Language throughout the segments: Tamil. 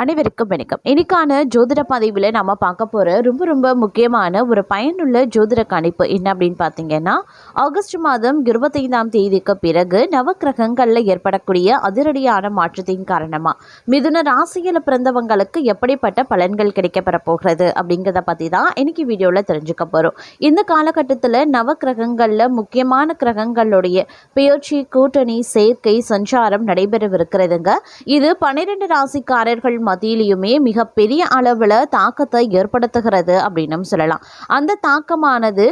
அனைவருக்கும் வணக்கம். இன்னைக்கான ஜோதிட பதிவில் நம்ம பார்க்க போகிற ரொம்ப ரொம்ப முக்கியமான ஒரு பயனுள்ள ஜோதிட கணிப்பு என்ன அப்படின்னு பார்த்தீங்கன்னா ஆகஸ்ட் மாதம் இருபத்தைந்தாம் தேதிக்கு பிறகு நவக்கிரகங்களில் ஏற்படக்கூடிய அதிரடியான மாற்றத்தின் காரணமாக மிதுன ராசியில் பிறந்தவங்களுக்கு எப்படிப்பட்ட பலன்கள் கிடைக்கப்பெற போகிறது அப்படிங்கிறத பற்றி தான் இன்னைக்கு வீடியோவில் தெரிஞ்சுக்க போகிறோம் இந்த காலகட்டத்தில் நவக்கிரகங்களில் முக்கியமான கிரகங்களுடைய பெயர்ச்சி கூட்டணி சேர்க்கை சஞ்சாரம் நடைபெறவிருக்கிறதுங்க. இது பன்னிரெண்டு ராசிக்காரர்கள் மத்தியிலையுமே மிகப்பெரிய அளவில் தாக்கத்தை ஏற்படுத்துகிறது அப்படின்னும் சொல்லலாம். அந்த தாக்கமானது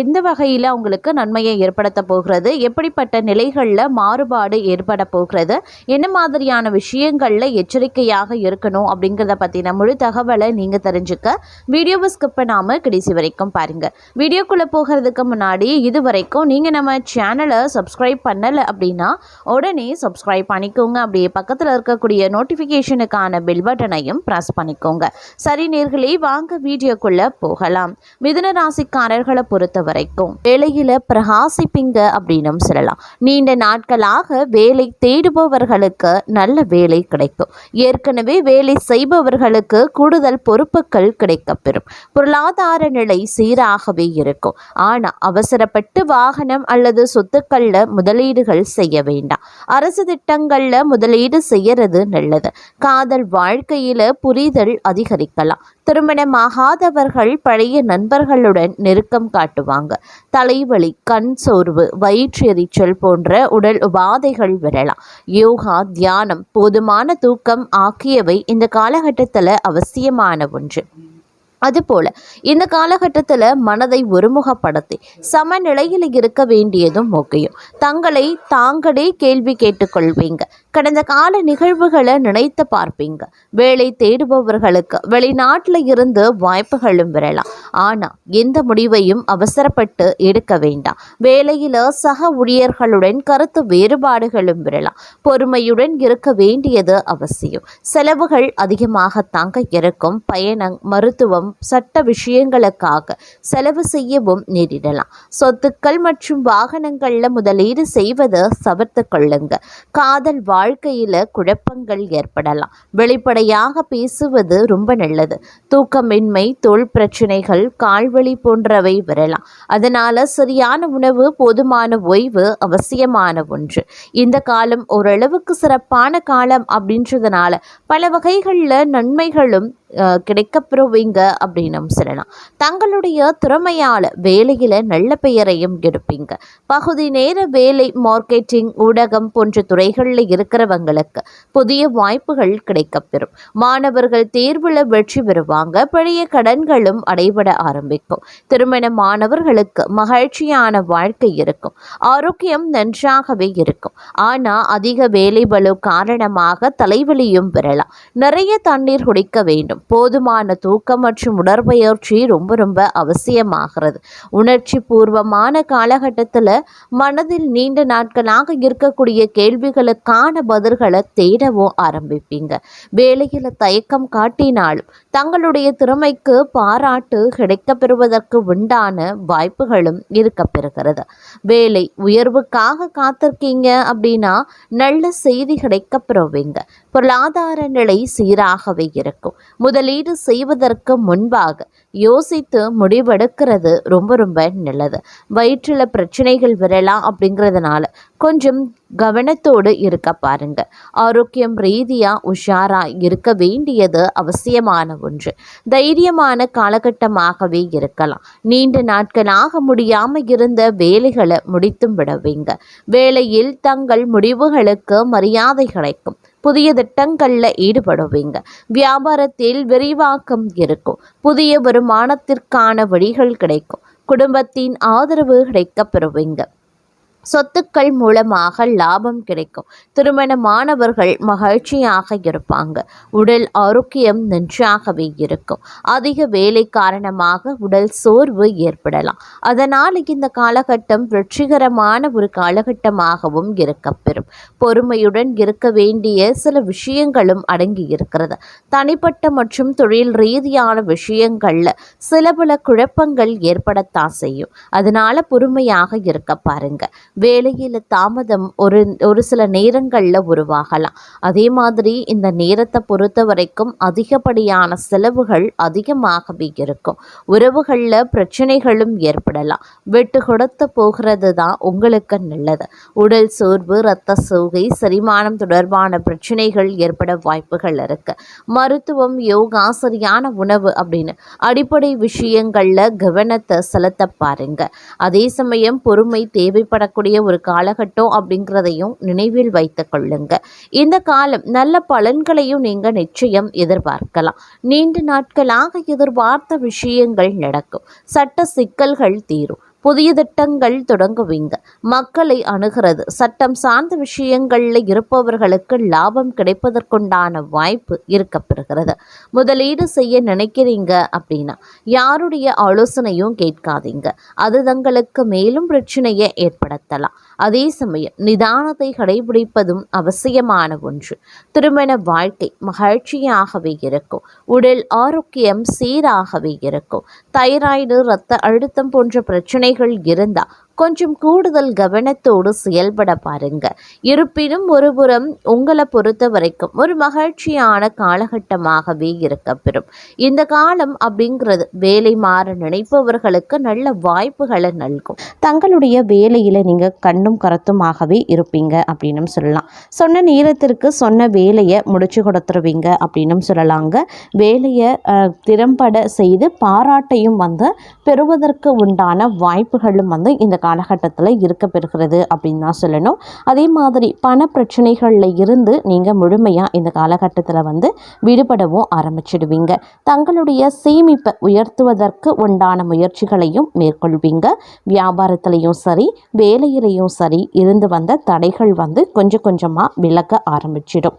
எந்த வகையில் அவங்களுக்கு நன்மையை ஏற்படுத்த போகிறது? எப்படிப்பட்ட நிலைகளில் மாறுபாடு ஏற்பட போகிறது? என்ன மாதிரியான விஷயங்களில் எச்சரிக்கையாக இருக்கணும் அப்படிங்கிறத பற்றின முழு தகவலை நீங்கள் தெரிஞ்சுக்க வீடியோவை ஸ்கிப் பண்ணாமல் கடைசி வரைக்கும் பாருங்கள் வீடியோக்குள்ளே போகிறதுக்கு முன்னாடி இது வரைக்கும் நீங்கள் நம்ம சேனலை சப்ஸ்கிரைப் பண்ணலை அப்படின்னா உடனே சப்ஸ்கிரைப் பண்ணிக்கோங்க. அப்படியே பக்கத்தில் இருக்கக்கூடிய நோட்டிஃபிகேஷனுக்கான பெல் பட்டனையும் ப்ரெஸ் பண்ணிக்கோங்க. சரி நேர்களே வாங்க வீடியோக்குள்ளே போகலாம். மிதுன ராசிக்காரர்களை பொறுத்த வரைக்கும் வேலையில் பிரகாசிப்பீங்க அப்படின்னும் சொல்லலாம். நீண்ட நாட்களாக வேலை தேடுபவர்களுக்கு நல்ல வேலை கிடைக்கும். ஏற்கனவே வேலை செய்பவர்களுக்கு கூடுதல் பொறுப்புகள் கிடைக்கப்பெறும். பொருளாதார நிலை சீராகவே இருக்கும். ஆனால் அவசரப்பட்டு வாகனம் அல்லது சொத்துக்களில் முதலீடுகள் செய்ய வேண்டாம். அரசு திட்டங்களில் முதலீடு செய்யறது நல்லது. காதல் வாழ்க்கையில புரிதல் அதிகரிக்கலாம். திருமணமாகாதவர்கள் பழைய நண்பர்களுடன் நெருக்கம் காட்டுவாங்க. தலைவலி கண் சோர்வு வயிற்றெரிச்சல் போன்ற உடல் உபாதைகள் வரலாம். யோகா தியானம் போதுமான தூக்கம் ஆகியவை இந்த காலகட்டத்தில் அவசியமான ஒன்று. அதுபோல இந்த காலகட்டத்தில் மனதை ஒருமுகப்படுத்தி சமநிலையில் இருக்க வேண்டியதும் முக்கியம். தங்களை தாங்களே கேள்வி கேட்டுக்கொள்வீங்க. கடந்த கால நிகழ்வுகளை நினைத்து பார்ப்பீங்க. வேலை தேடுபவர்களுக்கு வெளிநாட்டில் இருந்து வாய்ப்புகளும் வரலாம். ஆனால் எந்த முடிவையும் அவசரப்பட்டு எடுக்க வேண்டாம். வேலையில் சக ஊழியர்களுடன் கருத்து வேறுபாடுகளும் வரலாம். பொறுமையுடன் இருக்க வேண்டியது அவசியம். செலவுகள் அதிகமாக தாங்க இருக்கும். பயணம் மருத்துவம் சட்ட விஷயங்களுக்காக செலவு செய்யவும் நேரிடலாம். சொத்துக்கள் மற்றும் வாகனங்களில் முதலீடு செய்வதை தவிர்த்து கொள்ளுங்க. காதல் வாழ்க்கையில் குழப்பங்கள் ஏற்படலாம். வெளிப்படையாக பேசுவது ரொம்ப நல்லது. தூக்கமின்மை தோல் பிரச்சனைகள் கால்வலி போன்றவை வரலாம். அதனால சரியான உணவு போதுமான ஓய்வு அவசியமான ஒன்று. இந்த காலம் ஓரளவுக்கு சிறப்பான காலம் அப்படின்றதுனால பல வகைகளில் நன்மைகளும் கிடைக்கப்பெறுவீங்க அப்படின்னும் சொல்லலாம். தங்களுடைய திறமையால் வேலையில் நல்ல பெயரையும் எடுப்பீங்க. பகுதி நேர வேலை மார்க்கெட்டிங் ஊடகம் போன்ற துறைகளில் இருக்கிறவங்களுக்கு புதிய வாய்ப்புகள் கிடைக்கப்பெறும். மாணவர்கள் தேர்வில் வெற்றி பெறுவாங்க. பழைய கடன்களும் அடைபட ஆரம்பிக்கும். திருமணமானவர்களுக்கு மகிழ்ச்சியான வாழ்க்கை இருக்கும். ஆரோக்கியம் நன்றாகவே இருக்கும். ஆனால் அதிக வேலை பலு காரணமாக தலைவலியும் பெறலாம். நிறைய தண்ணீர் குடிக்க வேண்டும். போதுமான தூக்கம் மற்றும் உடற்பயிற்சி ரொம்ப ரொம்ப அவசியமாகிறது. உணர்ச்சி பூர்வமான காலகட்டத்தில் மனதில் நீண்ட நாட்களாக இருக்கக்கூடிய கேள்விகளுக்கான பதில்களை தேடவும் ஆரம்பிப்பீங்க. வேலையில் தயக்கம் காட்டினாலும் தங்களுடைய திறமைக்கு பாராட்டு கிடைக்கப்பெறுவதற்கு உண்டான வாய்ப்புகளும் இருக்கப்பெறுகிறது. வேலை உயர்வுக்காக காத்திருக்கீங்க அப்படின்னா நல்ல செய்தி கிடைக்கப்பெறுவீங்க. பொருளாதார நிலை சீராகவே இருக்கும். முதலீடு செய்வதற்கு முன்பாக யோசித்து முடிவெடுக்கிறது. ரொம்ப ரொம்ப நல்லது. வயிற்றில் பிரச்சனைகள் வரலாம் அப்படிங்கிறதுனால கொஞ்சம் கவனத்தோடு இருக்க பாருங்க. ஆரோக்கியம் ரீதியாக உஷாராக இருக்க வேண்டியது அவசியமான ஒன்று. தைரியமான காலகட்டமாகவே இருக்கலாம். நீண்ட நாட்களாக முடியாமல் இருந்த வேலைகளை முடித்தும் விடுவீங்க வேலையில் தங்கள் முடிவுகளுக்கு மரியாதை கிடைக்கும். புதிய திட்டங்களில் ஈடுபடுவீங்க. வியாபாரத்தில் விரிவாக்கம் இருக்கும். புதிய வருமானத்திற்கான வழிகள் கிடைக்கும். குடும்பத்தின் ஆதரவு கிடைக்கப் பெறுவீங்க. சொத்துக்கள் மூலமாக லாபம் கிடைக்கும். திருமணமானவர்கள் மகிழ்ச்சியாக இருப்பாங்க. உடல் ஆரோக்கியம் நன்றாகவே இருக்கும். அதிக வேலை காரணமாக உடல் சோர்வு ஏற்படலாம். அதனால் இந்த காலகட்டம் வெற்றிகரமான ஒரு காலகட்டமாகவும் இருக்கப்பெறும். பொறுமையுடன் இருக்க வேண்டிய சில விஷயங்களும் அடங்கி இருக்கிறது. தனிப்பட்ட மற்றும் தொழில் ரீதியான விஷயங்களில் சில பல குழப்பங்கள் ஏற்படத்தான் செய்யும். அதனால் பொறுமையாக இருக்க பாருங்க. வேலையில் தாமதம் ஒரு ஒரு சில நேரங்களில் உருவாகலாம். அதே மாதிரி இந்த நேரத்தை பொறுத்த வரைக்கும் அதிகப்படியான செலவுகள் அதிகமாகவே இருக்கும். உறவுகளில் பிரச்சனைகளும் ஏற்படலாம். வெட்டு கொடுத்து போகிறது தான் உங்களுக்கு நல்லது. உடல் சோர்வு இரத்த சோகை செரிமானம் தொடர்பான பிரச்சனைகள் ஏற்பட வாய்ப்புகள் இருக்கு. மருத்துவம் யோகா சரியான உணவு அப்படின்னு அடிப்படை விஷயங்களில் கவனத்தை செலுத்த பாருங்க. அதே சமயம் பொறுமை தேவைப்படக்கூடிய ஒரு காலகட்டம் அப்படிங்கிறதையும் நினைவில் வைத்து கொள்ளுங்க. இந்த காலம் நல்ல பலன்களையும் நீங்க நிச்சயம் எதிர்பார்க்கலாம். நீண்ட நாட்களாக எதிர்பார்த்த விஷயங்கள் நடக்கும். சட்ட சிக்கல்கள் தீரும். புதிய திட்டங்கள் தொடங்குவீங்க. மக்களை அணுகிறது. சட்டம் சார்ந்த விஷயங்களில் இருப்பவர்களுக்கு லாபம் கிடைப்பதற்குண்டான வாய்ப்பு இருக்கப்பெறுகிறது. முதலீடு செய்ய நினைக்கிறீங்க அப்படின்னா யாருடைய ஆலோசனையும் கேட்காதீங்க. அது தங்களுக்கு மேலும் பிரச்சனையை ஏற்படுத்தலாம். அதே சமயம் நிதானத்தை கடைபிடிப்பதும் அவசியமான ஒன்று. திருமண வாழ்க்கை மகிழ்ச்சியாகவே இருக்கும். உடல் ஆரோக்கியம் சீராகவே இருக்கும். தைராய்டு இரத்த அழுத்தம் போன்ற பிரச்சனை பிரச்சனைகள் இருந்தா கொஞ்சம் கூடுதல் கவனத்தோடு செயல்பட பாருங்க. இருப்பினும் ஒருபுறம் உங்களை பொறுத்த வரைக்கும் ஒரு மகிழ்ச்சியான காலகட்டமாகவே இருக்கப்பெறும். இந்த காலம் அப்படிங்கிறது வேலை மாற நினைப்பவர்களுக்கு நல்ல வாய்ப்புகளை நல்கும். தங்களுடைய வேலையில் நீங்கள் கண்ணும் கருத்துமாகவே இருப்பீங்க அப்படின்னும் சொல்லலாம். சொன்ன நேரத்திற்கு சொன்ன வேலையை முடிச்சு கொடுத்துருவீங்க அப்படின்னும் சொல்லலாங்க. வேலையை திறம்பட செய்து பாராட்டையும் வந்து பெறுவதற்கு உண்டான வாய்ப்புகளும் வந்து இந்த காலகட்டத்தில் இருக்க பெறுகிறது அப்படின்னு தான் சொல்லணும். அதே மாதிரி பண பிரச்சனைகளில் இருந்து நீங்கள் முழுமையாக இந்த காலகட்டத்தில் வந்து விடுபடவும் ஆரம்பிச்சிடுவீங்க. தங்களுடைய சேமிப்பை உயர்த்துவதற்கு உண்டான முயற்சிகளையும் மேற்கொள்வீங்க. வியாபாரத்திலையும் சரி வேலையிலையும் சரி இருந்து வந்த தடைகள் வந்து கொஞ்சம் கொஞ்சமாக விலக ஆரம்பிச்சிடும்.